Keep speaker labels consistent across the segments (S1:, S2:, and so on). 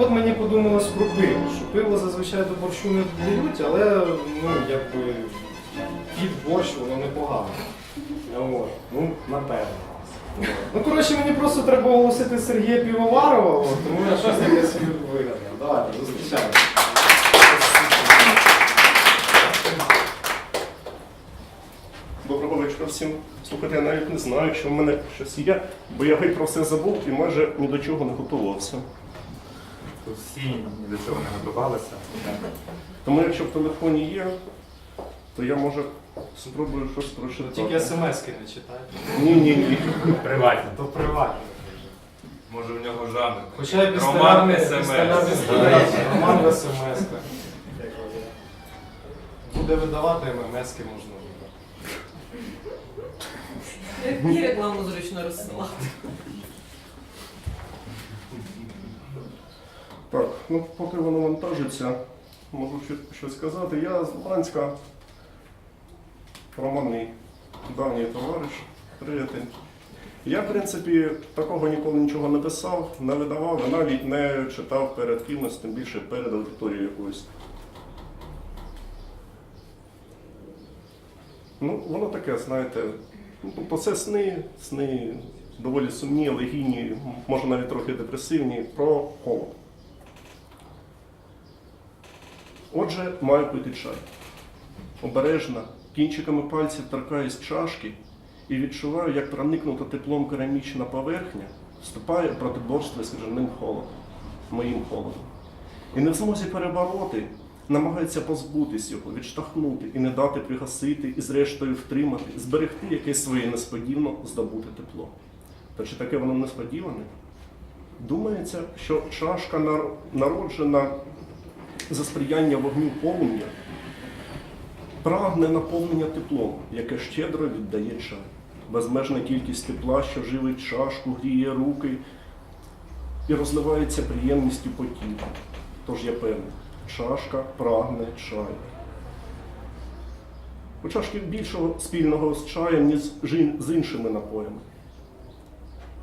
S1: от мені подумалось про пиво, що пиво зазвичай до борщу не додають, але ну, якби під борщ воно непогано. От. Ну, напевно. Ну, коротше, мені просто треба оголосити Сергія Півоварова, тому я щось якесь вигадав. Давайте, зустрічаємо.
S2: Доброго вечора всім. Слухайте, я навіть не знаю, що в мене щось є, бо я геть про все забув і майже ні до чого не готувався.
S3: Всі ні до цього не готувалися.
S2: Тому якщо в телефоні є, то я може спробую щось прочитати.
S1: Тільки смс-ки не читайте.
S2: Ні, ні, ні.
S3: Приватні.
S1: То приватно.
S3: Може в нього жанр.
S1: Хоча й
S3: Роман
S1: пістолярний
S3: СМС.
S1: Роман в смс. Буде видавати ММС-ки можна.
S4: Які рекламу зручно розсилати.
S2: Так, ну поки воно вантажиться, можу щось сказати. Я з Луганська, Роман мій давній товариш, приятель. Я, в принципі, такого ніколи нічого не писав, не видавав, навіть не читав перед кимось, тим більше перед аудиторією якоюсь. Ну, воно таке, знаєте, ну, тобто це сни, сни доволі сумні, легійні, може навіть трохи депресивні, про холод. Отже, маю пити чай. Обережно, кінчиками пальців торкаюсь чашки і відчуваю, як проникнута теплом керамічна поверхня вступає у протиборство з крижаним холодом, моїм холодом. І не в змозі перебороти, намагається позбутись його, відштовхнути і не дати пригасити, і зрештою втримати, зберегти якесь своє несподівано здобуте тепло. Та чи таке воно несподіване? Думається, що чашка народжена за сприяння вогню полум'я прагне наповнення теплом, яке щедро віддає чай. Безмежна кількість тепла, що живить чашку, гріє руки і розливається приємністю по тілу. Тож я певний, чашка прагне чаю. У чашки більшого спільного з чаєм, ніж з іншими напоями.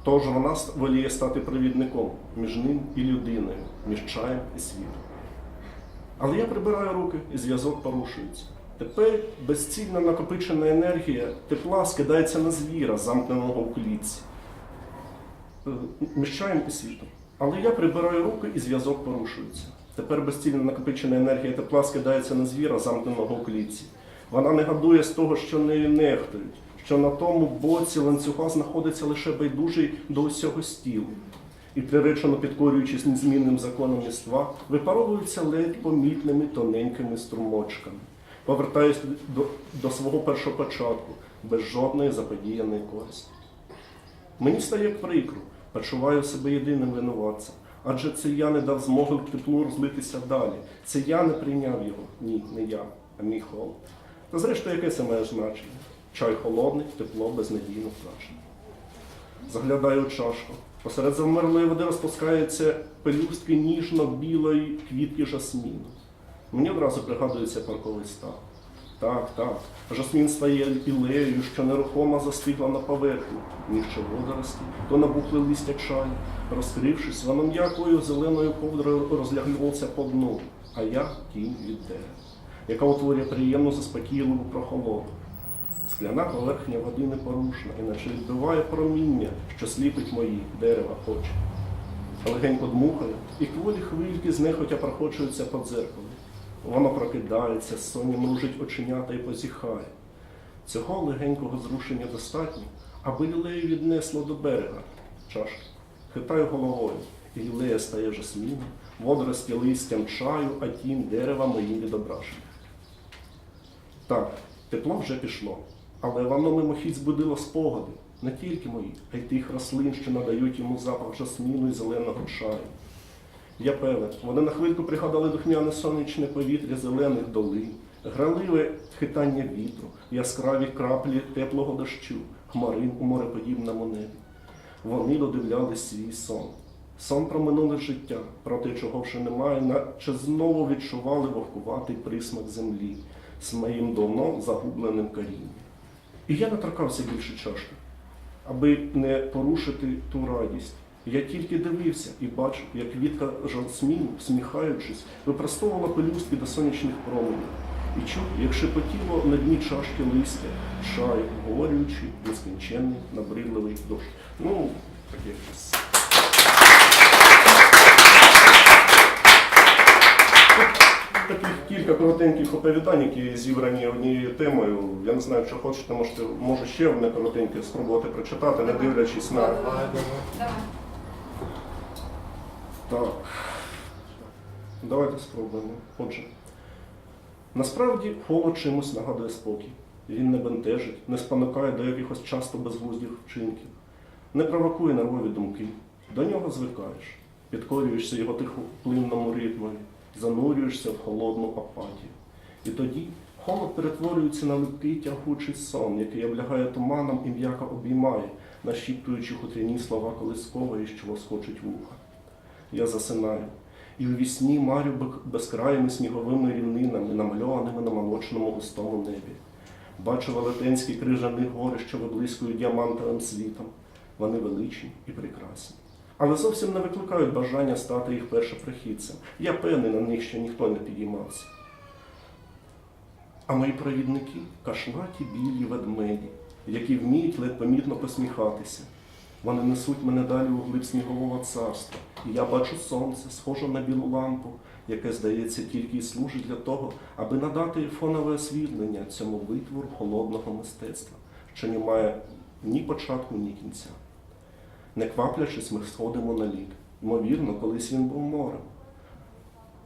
S2: Тож вона воліє стати провідником між ним і людиною, між чаєм і світом. Але я прибираю руки і зв'язок порушується. Тепер безцільно накопичена енергія тепла скидається на звіра, замкненого у клітці. Е, Між чаєм і світом. Але я прибираю руки і зв'язок порушується. Тепер безцільно накопичена енергія тепла скидається на звіра, замкненого у клітці. Вона не гадує з того, що нею нехтують, що на тому боці ланцюга знаходиться лише байдужий до усього стілу і приречено підкорюючись незмінним законам єства, випаровуються ледь помітними тоненькими струмочками. Повертаюсь до, до свого першого початку, без жодної заподіяної користі. Мені стає прикро, почуваю себе єдиним винуватцем. Адже це я не дав змоги теплу розлитися далі. Це я не прийняв його. Ні, не я, а мій холод. Та зрештою, яке це має значення? Чай холодний, тепло безнадійно втрачене. Заглядаю чашку. Посеред завмерлої води розпускаються пелюстки ніжно-білої квітки жасміну. Мені одразу пригадується парковий став. Так, так. Жасмін стає ілеєю, що нерухомо застигла на поверхні, ніж водорості, то набухли листя чаю. Розкрившись, воно м'якою зеленою ковдрою розляглювався по дну, а я тінь від дерева, яка утворює приємну заспокійливу прохолоду. Скляна поверхня води непорушна, іначе відбиває проміння, що сліпить мої дерева очі. Легенько дмухає, і кволі хвильки знехотя проходжуються по дзеркалу. Воно прокидається, сонням мружить оченята і позіхає. Цього легенького зрушення достатньо, аби лілею віднесло до берега чашки. Хитаю головою, і лілея стає жасміном, водорості листям чаю, а тінь дерева моїм відображенням. Так, тепло вже пішло, але воно мимохідь збудило спогади, не тільки мої, а й тих рослин, що надають йому запах жасміну і зеленого чаю. Я певен, вони на хвильку пригадали духмяне сонячне повітря зелених долин, граливе хитання вітру, яскраві краплі теплого дощу, хмарин у мореподібному небі. Вони додивлялись свій сон. Сон про минуле життя, про те, чого вже немає, наче знову відчували вовкуватий присмак землі з моїм давно загубленим корінням. І я не торкався більше чашки, аби не порушити ту радість, Я тільки дивився і бачив, як Вітка Жасмін, всміхаючись, випростовувала пелюстки до сонячних променів. І чув, як шепотіло на дні чашки листя, чай, обговорюючи нескінченний, набридливий дощ. Ну, таке щось. Таких кілька коротеньких оповідань, які зібрані однією темою. Я не знаю, що хочете, можете, може ще одне коротеньке спробувати прочитати, не дивлячись на.
S1: Давай, давай.
S2: Так. Давайте спробуємо. Отже, насправді холод чимось нагадує спокій. Він не бентежить, не спонукає до якихось часто безглуздих вчинків, не провокує нервові думки. До нього звикаєш, підкорюєшся його тихоплинному ритмові, занурюєшся в холодну апатію. І тоді холод перетворюється на липкий тягучий сон, який облягає туманом і м'яко обіймає, нашіптуючи хутряні слова колискової, що воскочить вуха. Я засинаю, і у вісні марю безкраїми сніговими рівнинами, намальованими на молочному густому небі. Бачу велетенські крижані гори, що виблискують діамантовим світом. Вони величні і прекрасні. Але зовсім не викликають бажання стати їх першоприхідцем. Я певний, на них ще ніхто не підіймався. А мої провідники кашлаті білі ведмеді, які вміють ледь помітно посміхатися. Вони несуть мене далі у глиб снігового царства, і я бачу сонце, схоже на білу лампу, яке, здається, тільки й служить для того, аби надати фонове освітлення цьому витвору холодного мистецтва, що не має ні початку, ні кінця. Не кваплячись, ми сходимо на лід. Ймовірно, колись він був морем.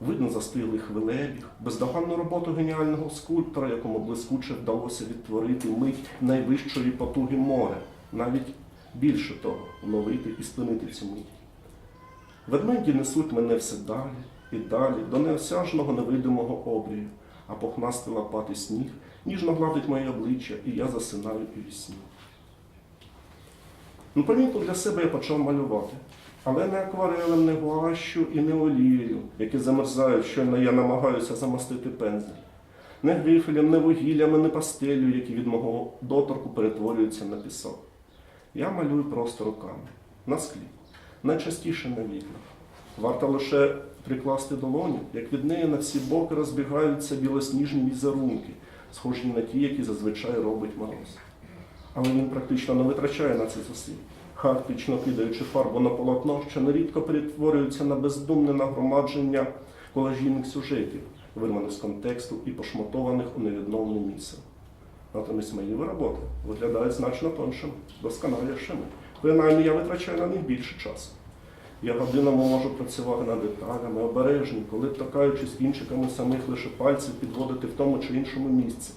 S2: Видно застиглий хвилебіг, бездоганну роботу геніального скульптора, якому блискуче вдалося відтворити мить найвищої потуги моря, навіть більше того, ловити і спинити цю мить. Ведмеді несуть мене все далі і далі, до неосяжного невидимого обрію, а похнастий лопатий сніг ніжно гладить моє обличчя, і я засинаю у вісні. Ну, помітку для себе я почав малювати, але не акварелем, не гуашю і не олією, які замерзають, щойно я намагаюся замастити пензель. Не грифелем, не вугіллями, не пастелью, які від мого доторку перетворюються на пісок. Я малюю просто руками, на склі, найчастіше на вікнах. Варто лише прикласти долоню, як від неї на всі боки розбігаються білосніжні візерунки, схожі на ті, які зазвичай робить мороз. Але він практично не витрачає на це зусиль, хаотично кидаючи фарбу на полотно, що нерідко перетворюється на бездумне нагромадження колажійних сюжетів, вирваних з контексту і пошматованих у невідновне місце. Натомість мої роботи виглядають значно тоншими, досконалішими. Принаймні я витрачаю на них більше часу. Я годинами можу працювати над деталями, обережні, коли торкаючись кінчиками самих лише пальців, підводити в тому чи іншому місці.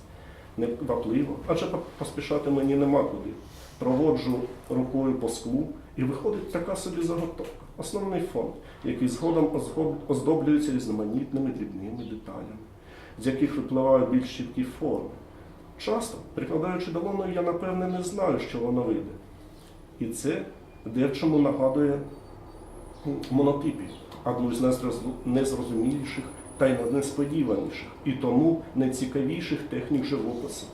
S2: Неквапливо, адже поспішати мені нема куди. Проводжу рукою по склу, і виходить така собі заготовка, основний фон, який згодом оздоблюється різноманітними дрібними деталями, з яких випливають більш чіткі форми. Часто, прикладаючи долоною, я напевне не знаю, що воно вийде. І це дечому нагадує монотипів, одну з найзрозу- найзрозуміліших та й несподіваніших, і тому найцікавіших технік живопису,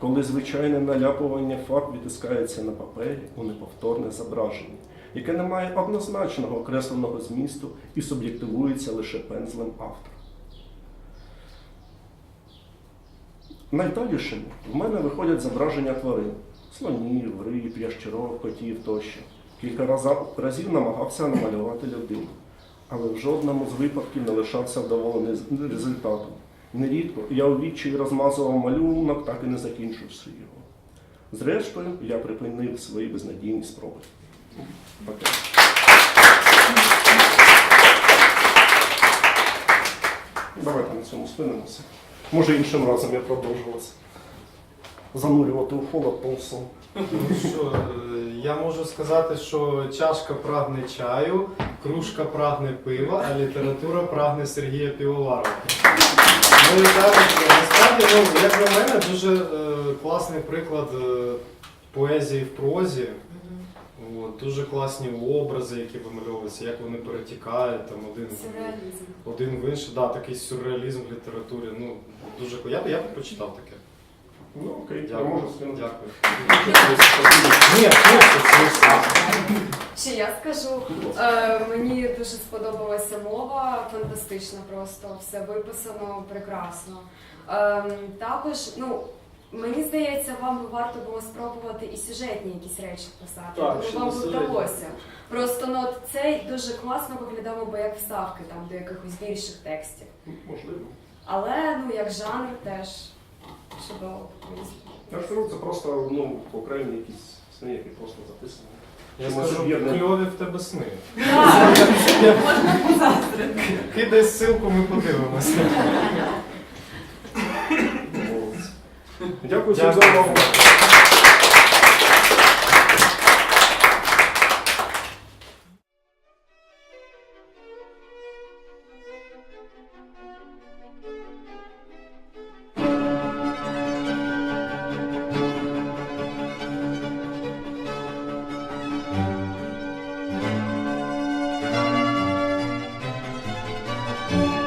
S2: коли звичайне наляпування фарб відтискається на папері у неповторне зображення, яке не має однозначного окресленого змісту і суб'єктивується лише пензлем автора. Найдалішими в мене виходять зображення тварин слонів, риб, ящерок, котів тощо. Кілька разів намагався намалювати людину, але в жодному з випадків не лишався вдоволений результатом. Нерідко я у відчаї розмазував малюнок, так і не закінчивши його. Зрештою, я припинив свої безнадійні спроби. Таке. Давайте на цьому спинимося. Може іншим разом я продовжувався. Занурювати у холод полсом.
S1: Ну що, е, я можу сказати, що чашка прагне чаю, кружка прагне пива, а література прагне Сергія Півоварова. Ну і так, насправді, ну, як на мене, дуже е, класний приклад е, поезії в прозі. От, дуже класні образи, які вимальовуються, як вони перетікають, там один,
S5: Сюрреалізм.
S1: один в інший. Да, такий сюрреалізм в літературі. Ну, дуже я б я б почитав таке.
S2: Ну окей, я можу скинути.
S1: Дякую. Ні,
S5: Чи я скажу, е, мені дуже сподобалася мова, фантастична просто, все виписано прекрасно. Е, також, ну, мені здається, вам варто було спробувати і сюжетні якісь речі писати.
S2: Так,
S5: Тому
S2: ще
S5: вам
S2: сюжетні.
S5: вдалося. Просто ну, от цей дуже класно виглядало би як вставки там, до якихось більших текстів.
S2: Можливо.
S5: Але ну, як жанр теж чудово.
S2: Я ж кажу, це просто ну, окремі якісь сни, які просто записані.
S1: Я
S2: Чому
S1: скажу, кльові в тебе сни.
S4: Можна позаздрити.
S1: Кидай ссылку, ми подивимося.
S2: Дякую всім за увагу. thank you